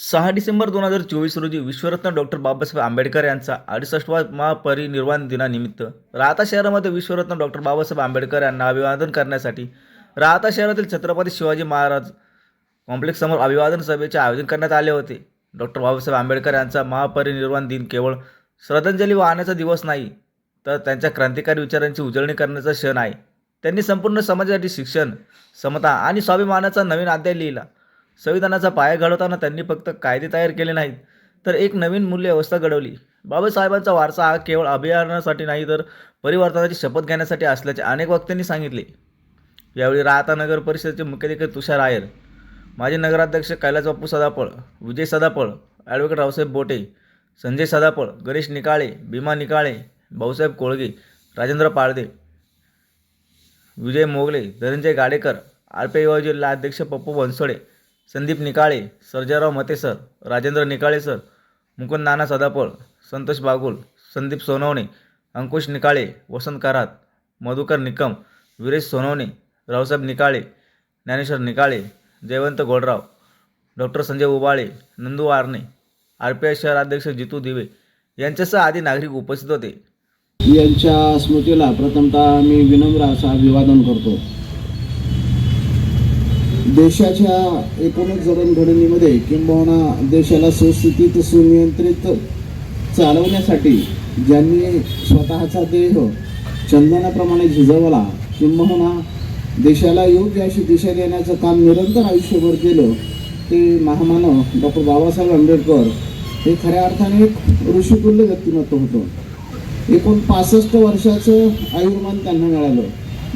सहा डिसेंबर दोन हजार चोवीस रोजी विश्वरत्न डॉक्टर बाबासाहेब आंबेडकर यांचा अडुसष्टवा महापरिनिर्वाण दिनानिमित्त राहता शहरामध्ये विश्वरत्न डॉक्टर बाबासाहेब आंबेडकर यांना अभिवादन करण्यासाठी राहता शहरातील छत्रपती शिवाजी महाराज कॉम्प्लेक्ससमोर अभिवादन सभेचे आयोजन करण्यात आले होते. डॉक्टर बाबासाहेब आंबेडकर यांचा महापरिनिर्वाण दिन केवळ श्रद्धांजली वाहण्याचा दिवस नाही तर त्यांच्या क्रांतिकारी विचारांची उजळणी करण्याचा क्षण आहे. त्यांनी संपूर्ण समाजासाठी शिक्षण समता आणि स्वाभिमानाचा नवीन अध्याय लिहिला. संविधानाचा पाया घडवताना त्यांनी फक्त कायदे तयार केले नाहीत तर एक नवीन मूल्य व्यवस्था घडवली. बाबासाहेबांचा वारसा हा केवळ अभियानासाठी नाही तर परिवर्तनाची शपथ घेण्यासाठी असल्याचे अनेक वक्त्यांनी सांगितले. यावेळी राहता नगर परिषदेचे मुख्याधिकारी तुषार आयर माजी नगराध्यक्ष Kailas Bapu Sadapal Vijay Sadapal advocate Raosaheb Bote Sanjay Sadapal Ganesh Nikale Bhima Nikale Bhausaheb Kolge Rajendra Palde Vijay Mogle Dhananjay Gadekar R P जिल्हा अध्यक्ष Pappu Bansode Sandeep Nikale Sarjerao Mate sir Rajendra Nikale sir Mukund Nana Sadapal Santosh Bagul Sandeep Sonawane Ankush Nikale Vasant Karat Madhukar Nikam Viresh Sonawane Raosaheb Nikale Dnyaneshwar Nikale Jaywant Godrao doctor Sanjay Ubale Nandu Arane R P I शहर अध्यक्ष जितू दिवे यांच्यासह आदी नागरिक उपस्थित होते. यांच्या स्मृतीला प्रथमतः मी विनम्र असं अभिवादन करतो. देशाच्या एकूणच जडणघडणीमध्ये किंबहुना देशाला सुस्थितीत सुनियंत्रित चालवण्यासाठी ज्यांनी स्वतःचा देह चंदनाप्रमाणे झिजवला किंबहुना देशाला योग्य अशी दिशा देण्याचं काम निरंतर आयुष्यभर केलं ते महामानव डॉक्टर बाबासाहेब आंबेडकर हे खऱ्या अर्थाने एक ऋषितुल्य व्यक्तिमत्व होतं. एकूण पासष्ट वर्षाचं आयुर्मान त्यांना मिळालं.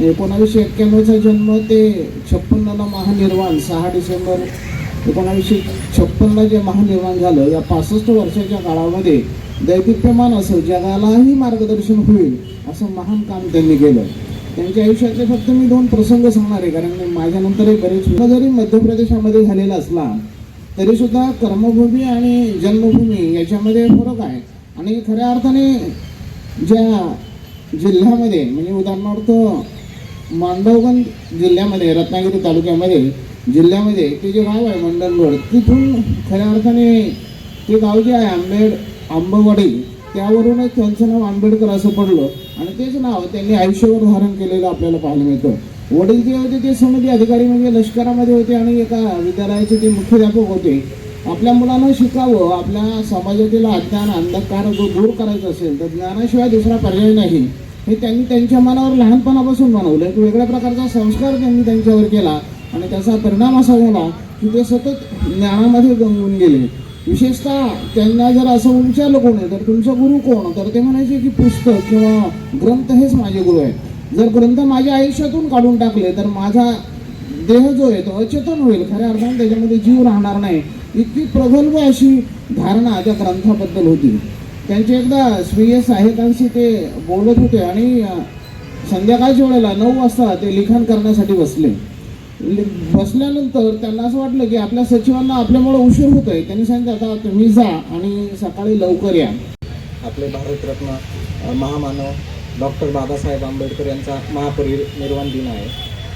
एकोणावीसशे एक्क्याण्णवचा जन्म ते छप्पन्नला महानिर्वाण सहा डिसेंबर एकोणावीसशे छप्पनला जे महानिर्वाण झालं या पासष्ट वर्षाच्या काळामध्ये दैदिप्यमान असं जगालाही मार्गदर्शन होईल असं महान काम त्यांनी केलं. त्यांच्या आयुष्यातले फक्त मी दोन प्रसंग सांगणार आहे कारण माझ्यानंतरही बरेच जरी मध्य प्रदेशामध्ये झालेला असला तरीसुद्धा कर्मभूमी आणि जन्मभूमी याच्यामध्ये फरक आहे. आणि खऱ्या अर्थाने ज्या जिल्ह्यामध्ये म्हणजे उदाहरणार्थ मांडवगण जिल्ह्यामध्ये रत्नागिरी तालुक्यामध्ये जिल्ह्यामध्ये ते जे गाव आहे मंडणगड तिथून खऱ्या अर्थाने ते गाव जे आहे आंबेड आंबवाडी त्यावरूनच त्यांचं नाव आंबेडकर असं पडलं. आणि तेच नाव त्यांनी आयुष्यभर धारण केलेलं आपल्याला पाहायला मिळतं. वडील जे होते ते सनदी अधिकारी म्हणजे लष्करामध्ये होते आणि एका विद्यालयाचे ते मुख्याध्यापक होते. आपल्या मुलांना शिकावं आपल्या समाजातील अज्ञान अंधकार जो दूर करायचा असेल तर ज्ञानाशिवाय दुसरा पर्याय नाही. हे त्यांनी त्यांच्या मनावर लहानपणापासून बनवलं एक वेगळ्या प्रकारचा संस्कार त्यांनी त्यांच्यावर केला आणि त्याचा परिणाम असा झाला की ते सतत ज्ञानामध्ये गंगून गेले. विशेषतः त्यांना जर असं विचारलं कोण आहे तर तुमचा गुरु कोण? तर ते म्हणायचे की पुस्तक किंवा ग्रंथ हेच माझे गुरु आहेत. जर ग्रंथ माझ्या आयुष्यातून काढून टाकले तर माझा देह जो आहे तो अचेतन होईल. खऱ्या अर्थाने त्याच्यामध्ये जीव राहणार नाही. इतकी प्रगल्भ अशी धारणा त्या ग्रंथाबद्दल होती. त्यांचे एकदा स्वीय साहित्यांशी ते बोलत होते आणि संध्याकाळच्या वेळेला नऊ वाजता ते लिखाण करण्यासाठी बसले. लि- बसल्यानंतर त्यांना असं वाटलं की आपल्या सचिवांना आपल्यामुळे उशीर होतोय. त्यांनी सांगितलं आता तुम्ही जा आणि सकाळी लवकर या. आपले भारतरत्न महामानव डॉक्टर बाबासाहेब आंबेडकर यांचा महापरिनिर्वाण दिन आहे.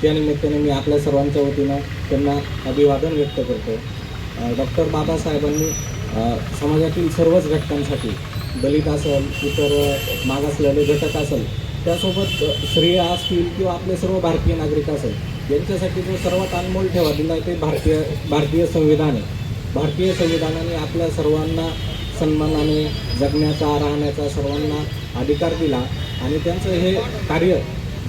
त्या निमित्ताने मी आपल्या सर्वांच्या वतीनं त्यांना अभिवादन व्यक्त करतो डॉक्टर बाबासाहेबांनी समाजातील सर्वच घटकांसाठी दलित असेल इतर मागासलेले घटक असेल त्यासोबत स्त्रिया असतील किंवा आपले सर्व भारतीय नागरिक असेल यांच्यासाठी जो सर्वात अनमोल ठेवा दिला आहे ते भारतीय भारतीय संविधान आहे. भारतीय संविधानाने आपल्या सर्वांना सन्मानाने जगण्याचा राहण्याचा सर्वांना अधिकार दिला आणि त्यांचं हे कार्य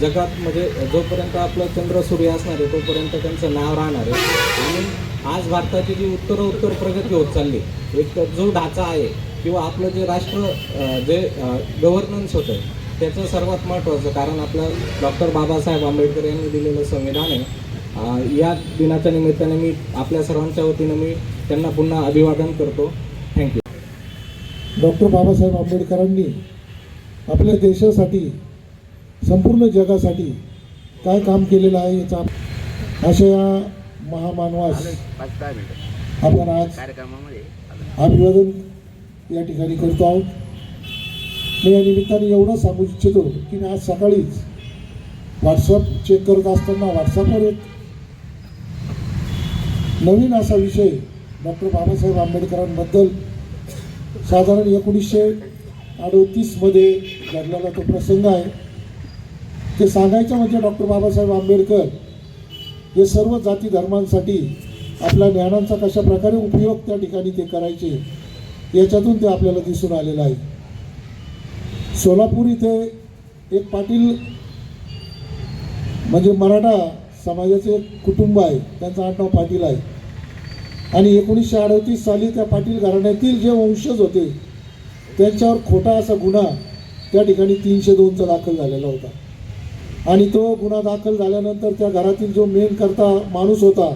जगात म्हणजे जोपर्यंत आपलं चंद्र सूर्य असणार आहे तोपर्यंत त्यांचं नाव राहणार आहे. आणि आज भारताची जी उत्तरोत्तर प्रगती होत चालली एक जो ढाचा आहे किंवा आपलं जे राष्ट्र जे गव्हर्नन्स होतं त्याचं सर्वात महत्त्वाचं कारण आपलं डॉक्टर बाबासाहेब आंबेडकर यांनी दिलेलं संविधान आहे. या दिनाच्या निमित्ताने मी आपल्या सर्वांच्या वतीनं मी त्यांना पुन्हा अभिवादन करतो. थँक्यू डॉक्टर बाबासाहेब आंबेडकरांनी आपल्या देशासाठी संपूर्ण जगासाठी काय काम केलेलं आहे याचा अशा या महामानवास आपण आज अभिवादन या ठिकाणी करतो आहोत. मी या निमित्ताने एवढं सांगू इच्छितो की मी आज सकाळीच व्हॉट्सअप चेक करत असताना व्हॉट्सअपवर एक नवीन असा विषय डॉक्टर बाबासाहेब आंबेडकरांबद्दल साधारण एकोणीसशे अडोतीसमध्ये घडलेला तो प्रसंग आहे. ते सांगायचं म्हणजे डॉक्टर बाबासाहेब आंबेडकर हे सर्व जाती धर्मांसाठी आपल्या ज्ञानांचा कशा प्रकारे उपयोग त्या ठिकाणी ते करायचे याच्यातून ते आपल्याला दिसून आलेलं आहे. सोलापूर इथे एक पाटील म्हणजे मराठा समाजाचे एक कुटुंब आहे. त्यांचं आडनाव पाटील आहे. आणि एकोणीसशे अडतीस साली त्या पाटील घराण्यातील जे वंशज होते त्यांच्यावर खोटा असा गुन्हा त्या ठिकाणी तीनशे दोनचा दाखल झालेला होता. आणि तो गुन्हा दाखल झाल्यानंतर त्या घरातील जो मेन करता माणूस होता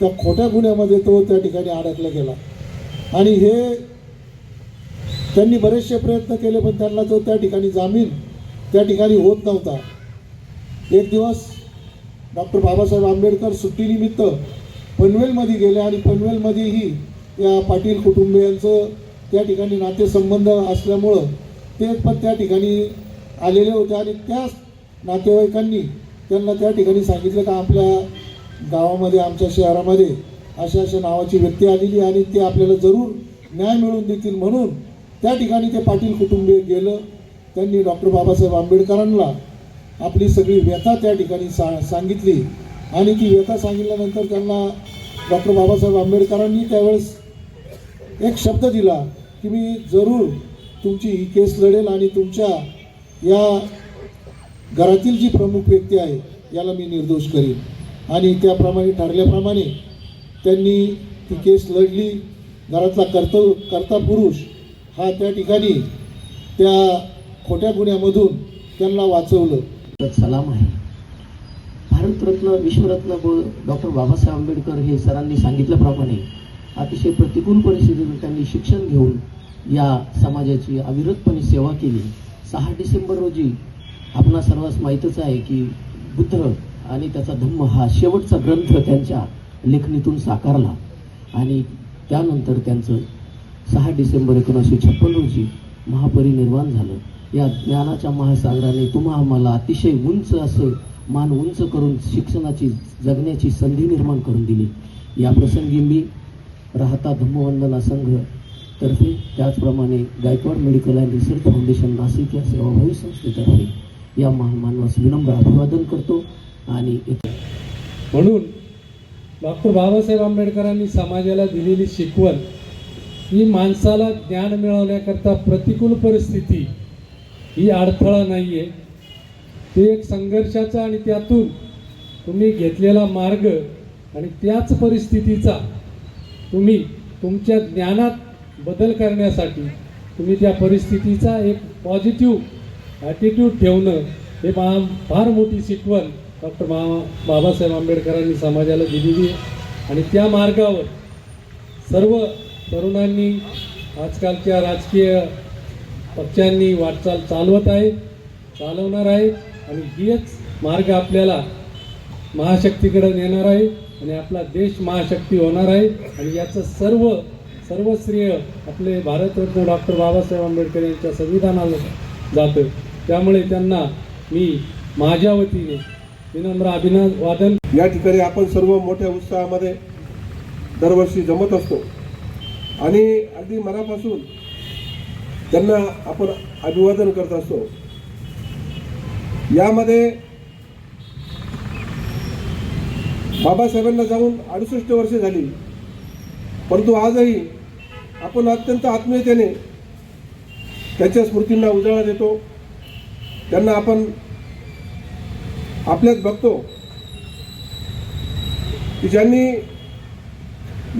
त्या खोट्या गुन्ह्यामध्ये तो त्या ठिकाणी अडकला गेला. आणि हे त्यांनी बरेचसे प्रयत्न केले पण त्यांना जो त्या ठिकाणी जामीन त्या ठिकाणी होत नव्हता. एक दिवस डॉक्टर बाबासाहेब आंबेडकर सुट्टीनिमित्त पनवेलमध्ये गेले आणि पनवेलमध्येही या पाटील कुटुंबियांचं त्या ठिकाणी नातेसंबंध असल्यामुळं ते पण त्या ठिकाणी आलेले होते आणि त्याच नातेवाईकांनी त्यांना त्या ठिकाणी सांगितलं का आपल्या गावामध्ये आमच्या शहरामध्ये अशा अशा नावाची व्यक्ती आलेली आणि ते आपल्याला जरूर न्याय मिळवून देतील म्हणून त्या ठिकाणी ते पाटील कुटुंबीय गेलं त्यांनी डॉक्टर बाबासाहेब आंबेडकरांना आपली सगळी व्यथा त्या ठिकाणी सा सांगितली. आणि ती व्यथा सांगितल्यानंतर त्यांना डॉक्टर बाबासाहेब आंबेडकरांनी त्यावेळेस एक शब्द दिला की मी जरूर तुमची ही केस लढेल आणि तुमच्या या घरातील जी प्रमुख व्यक्ती आहे याला मी निर्दोष करीन. आणि त्याप्रमाणे ठरल्याप्रमाणे त्यांनी ती केस लढली. घरातला कर्तव्य कर्ता पुरुष हा त्या ठिकाणी त्या खोट्या गुन्ह्यामधून त्यांना वाचवलं. तर सलाम आहे. भारतरत्न विश्वरत्न व डॉक्टर बाबासाहेब आंबेडकर हे सरांनी सांगितल्याप्रमाणे अतिशय प्रतिकूल परिस्थितीतून त्यांनी शिक्षण घेऊन या समाजाची अविरतपणे सेवा केली. सहा डिसेंबर रोजी आपणा सर्वांस माहीतच आहे की बुद्ध आणि त्याचा धम्म हा शेवटचा ग्रंथ त्यांच्या लेखणीतून साकारला आणि त्यानंतर त्यांचं सहा डिसेंबर एकोणीसशे छप्पन रोजी महापरिनिर्वाण झालं. या ज्ञानाच्या महासागराने तुम्हा आम्हाला अतिशय उंच असं मान उंच करून शिक्षणाची जगण्याची संधी निर्माण करून दिली. या प्रसंगी मी राहता धम्मवंदना संघ तर्फे त्याचप्रमाणे Gaikwad medical and research foundation Nashik या सेवाभावी संस्थेतर्फे या महामानवास विनम्र अभिवादन करतो आणि म्हणून डॉक्टर बाबासाहेब आंबेडकरांनी समाजाला दिलेली शिकवण ही माणसाला ज्ञान मिळवण्याकरता प्रतिकूल परिस्थिती ही अडथळा नाही आहे ते एक संघर्षाचा आणि त्यातून तुम्ही घेतलेला मार्ग आणि त्याच परिस्थितीचा तुम्ही तुमच्या ज्ञानात बदल करण्यासाठी तुम्ही त्या परिस्थितीचा एक पॉझिटिव्ह ॲटिट्यूड ठेवणं हे मा फार मोठी शिकवण डॉक्टर बा बाबासाहेब आंबेडकरांनी समाजाला दिलेली आहे. आणि त्या मार्गावर सर्व तरुणांनी आजकालच्या राजकीय पक्षांनी वाटचाल चालवत आहे चालवणार आहे आणि हीच मार्ग आपल्याला महाशक्तीकडे नेणार आहे आणि आपला देश महाशक्ती होणार आहे आणि याचं सर्व सर्व श्रेय आपले भारतरत्न डॉक्टर बाबासाहेब आंबेडकर यांच्या संविधानाला जातं. त्यामुळे त्यांना मी माझ्या वतीने विनम्र अभिनंदन या ठिकाणी आपण सर्व मोठ्या उत्साहामध्ये दरवर्षी जमत असतो. आणि अगदी मनापासून त्यांना आपण अभिवादन करत असतो. यामध्ये बाबासाहेबांना जाऊन अडुसष्ट वर्षे झाली. परंतु आजही आपण अत्यंत आत्मीयतेने त्यांच्या स्मृतींना उजाळा देतो. त्यांना आपण आपल्यात बघतो की ज्यांनी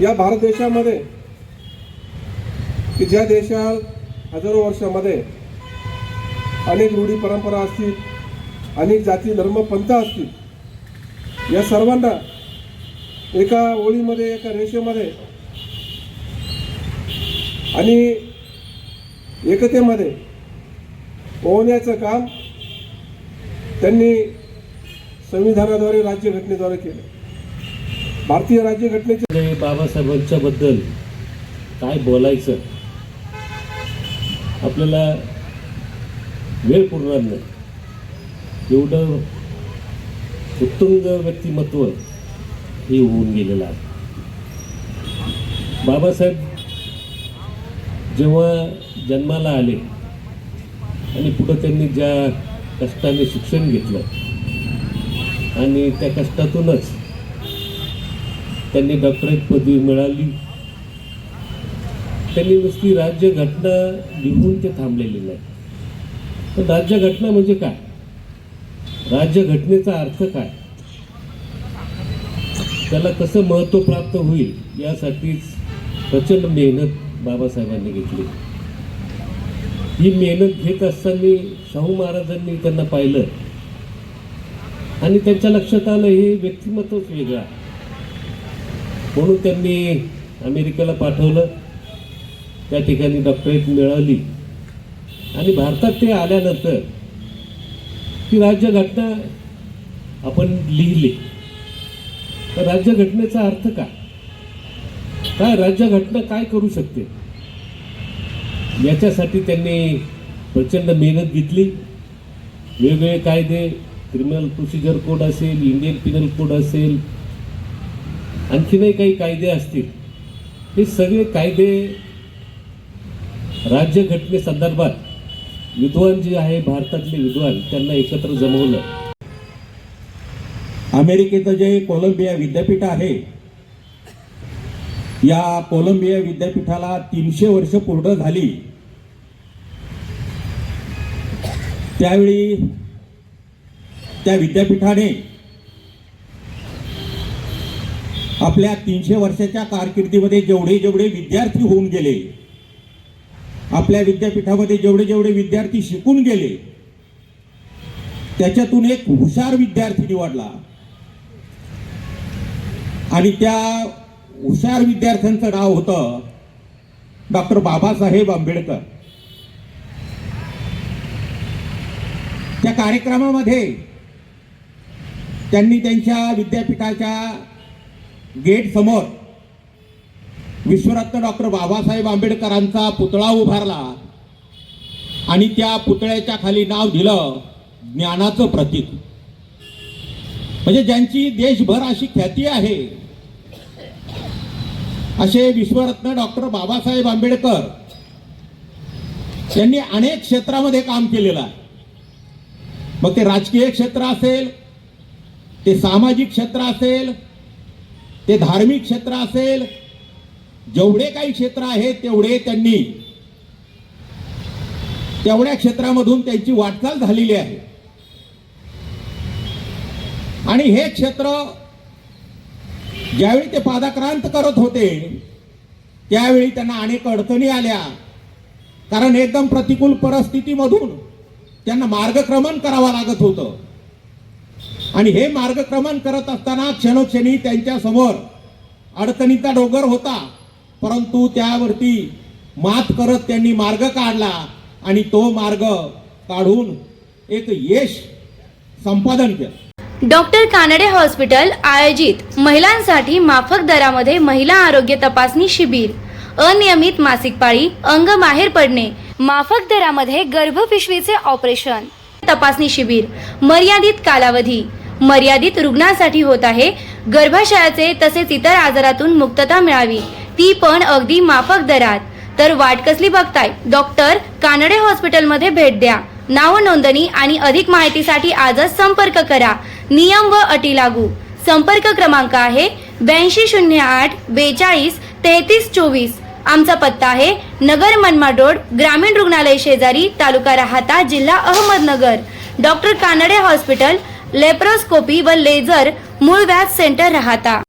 या भारत देशामध्ये की ज्या देशात हजारो वर्षामध्ये अनेक रूढी परंपरा असतील अनेक जाती धर्म पंथ असतील या सर्वांना एका ओळीमध्ये एका रेषेमध्ये आणि एकतेमध्ये पोहण्याचं काम त्यांनी संविधानाद्वारे राज्यघटनेद्वारे केलं. भारतीय राज्यघटनेचे बाबासाहेबांच्याबद्दल काय बोलायचं? आपल्याला वेळ पुरणार नाही. एवढं उत्तुंग व्यक्तिमत्व हे होऊन गेलेलं आहे. बाबासाहेब जेव्हा जन्माला आले आणि पुढं त्यांनी ज्या कष्टाने शिक्षण घेतलं आणि त्या कष्टातूनच त्यांनी डॉक्टरेट पदवी मिळाली. त्यांनी नुसती राज्यघटना लिहून ते थांबलेले नाही पण राज्यघटना म्हणजे काय? राज्यघटनेचा अर्थ काय? त्याला कसं महत्त्व प्राप्त होईल यासाठीच प्रचंड मेहनत बाबासाहेबांनी घेतली. ही मेहनत घेत असताना शाहू महाराजांनी त्यांना पाहिलं. आणि त्यांच्या लक्षात आलं हे व्यक्तिमत्वच वेगळं म्हणून त्यांनी अमेरिकेला पाठवलं. त्या ठिकाणी डॉक्टरेट मिळाली. आणि भारतात ते आल्यानंतर ती राज्यघटना आपण लिहिली. तर राज्यघटनेचा अर्थ काय? काय राज्यघटना काय करू शकते? याच्यासाठी त्यांनी प्रचंड मेहनत घेतली. वेगवेगळे कायदे क्रिमिनल प्रोसिजर कोड असेल इंडियन पिनल कोड असेल आणखीनही काही कायदे असतील. हे सगळे कायदे राज्यघटनेसंदर्भात विद्वान जे आहे भारतातले विद्वान त्यांना एकत्र जमवलं. अमेरिकेचं जे कोलंबिया विद्यापीठ आहे या कोलंबिया विद्यापीठाला तीनशे वर्ष पूर्ण झाली. त्यावेळी त्या विद्यापीठाने आपल्या तीनशे वर्षाच्या कारकिर्दीमध्ये जेवढे जेवढे विद्यार्थी होऊन गेले आपल्या विद्यापीठामध्ये जेवढे जेवढे विद्यार्थी शिकून गेले त्याच्यातून एक हुशार विद्यार्थी निवडला. आणि त्या हुशार विद्यार्थ्यांचं नाव होतं डॉक्टर बाबासाहेब आंबेडकर. त्या कार्यक्रमामध्ये त्यांनी त्यांच्या विद्यापीठाच्या गेट समोर विश्वरत्न डॉक्टर बाबासाहेब आंबेडकरांचा पुतळा उभारला आणि त्या पुतळ्याच्या खाली नाव दिलं ज्ञानाचं प्रतीक. म्हणजे ज्यांची देशभर अशी ख्याती आहे असे विश्वरत्न डॉक्टर बाबासाहेब आंबेडकर यांनी अनेक क्षेत्रामध्ये काम केलेलं आहे. मग ते राजकीय क्षेत्र असेल ते सामाजिक क्षेत्र असेल ते धार्मिक क्षेत्र असेल जेवढे काही क्षेत्र आहेत तेवढे त्यांनी तेवढ्या क्षेत्रामधून त्यांची वाटचाल झालेली आहे. आणि हे क्षेत्र ज्यावेळी ते पादाक्रांत करत होते त्यावेळी त्यांना अनेक अडचणी आल्या. कारण एकदम प्रतिकूल परिस्थितीमधून त्यांना मार्गक्रमण करावं लागत होतं. आणि हे मार्गक्रमण करत असताना क्षणोक्षणी त्यांच्यासमोर अडचणीचा डोंगर होता. परंतु त्यावरती मात करत त्यांनी मार्ग काढला आणि तो मार्ग काढून एक यश संपादन केलं. डॉक्टर कानडे हॉस्पिटल आयोजित महिलांसाठी माफक दरामध्ये महिला आरोग्य तपासणी शिबिर. अनियमित मासिक पाळी अंग बाहेर पडणे माफक दरामध्ये गर्भपिशवीचे ऑपरेशन. तपासणी शिबिर मर्यादित कालावधी. मर्यादित रुग्णांसाठी होत आहे गर्भाशयाचे तसेच इतर आजारातून मुक्तता मिळावी. ती पण अगदी माफक दरात. तर वाट कसली बघताय? डॉक्टर कानडे हॉस्पिटलमध्ये भेट द्या. नाव नोंदणी आणि अधिक माहितीसाठी आजच संपर्क करा. नियम व अटी लागू. संपर्क क्रमांक आहे ब्याऐंशी शून्य आठ बेचाळीस तेहतीस चोवीस. आमचा पत्ता आहे नगर मनमाड रोड ग्रामीण रुग्णालय शेजारी तालुका राहता जिल्हा Ahmednagar. Doctor Kanade hospital laparoscopy व लेझर मूळ व्याज सेंटर राहता.